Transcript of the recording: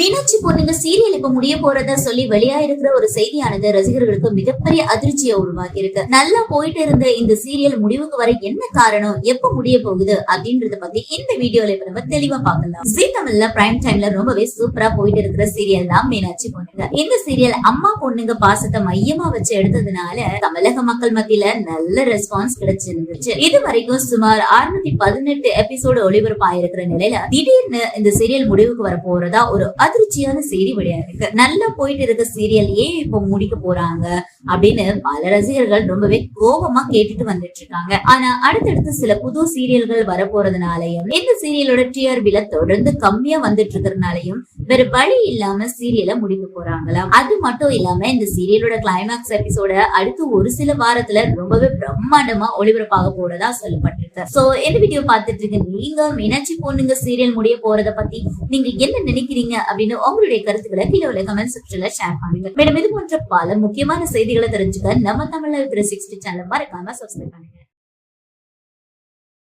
மீனாட்சி பொண்ணுங்க சீரியல் இப்ப முடிய போறதா சொல்லி வெளியாயிருக்கிற ஒரு செய்தியானது ரசிகர்களுக்கு மிகப்பெரிய அதிர்ச்சியை உருவாக்கி இருக்கு நல்லா போயிட்டு இருந்த இந்த சீரியல் முடிவுக்கு வர என்ன காரணம் எப்ப முடிய போகுது அப்படின்றத பத்தி இந்த வீடியோல இப்ப நம்ம தெளிவா பார்க்கலாம். ஜி தமிழ்ல பிரைம் டைம்ல ரொம்பவே சூப்பரா போயிட்டு இருக்கிற சீரியல் தான் மீனாட்சி பொண்ணுங்க. இந்த சீரியல் அம்மா பொண்ணுங்க பாசத்தை மையமா வச்சு எடுத்ததுனால தமிழக மக்கள் மத்தியில நல்ல ரெஸ்பான்ஸ் கிடைச்சிருந்துச்சு. இது வரைக்கும் சுமார் 618 பதினெட்டு எபிசோடு ஒளிபரப்பாயிருக்கிற நிலையில திடீர்னு இந்த சீரியல் முடிவுக்கு வர போறதா ஒரு அதிர்ச்சியான செய்தி இருக்கு. நல்லா போயிட்டு இருக்க சீரியல் ஏன் இப்போ முடிக்க போறாங்க? அப்படின்னு பல ரசிகர்கள் ரொம்பவே கோபமா கேட்டுட்டு வந்துட்டு இருக்காங்க ஆனா அடுத்தடுத்து சில புது சீரியல்கள் வர இந்த சீரியலோட டிஆர்பில தொடர்ந்து கம்மியா வந்துட்டு இருக்கிறதுனாலயும் வேற வழி இல்லாம சீரியலை முடிக்க போறாங்களாம் அது மட்டும் இல்லாம இந்த சீரியலோட கிளைமேக்ஸ் எபிசோட அடுத்து ஒரு சில வாரத்துல ரொம்பவே பிரம்மாண்டமா ஒளிபரப்பாக போறதா சொல்லப்பட்டிருக்கு. சோ இந்த வீடியோ பார்த்துட்டு இருக்க நீங்க மீனாட்சி பொண்ணுங்க சீரியல் முடிய போறத பத்தி நீங்க என்ன நினைக்கிறீங்க அப்படின்னு உங்களுடைய கருத்துக்களை கீழே உள்ள கமெண்ட் செக்ஷன்ல ஷேர் பண்ணுங்க. மேடம் இது போன்ற பல முக்கியமான செய்தி செய்திகளை தெரிஞ்சுக்க நம்ம தமிழர் இருக்கிற சிக்ஸ்டி சேனல் மறக்காம சப்ஸ்கிரைப் பண்ணுங்க.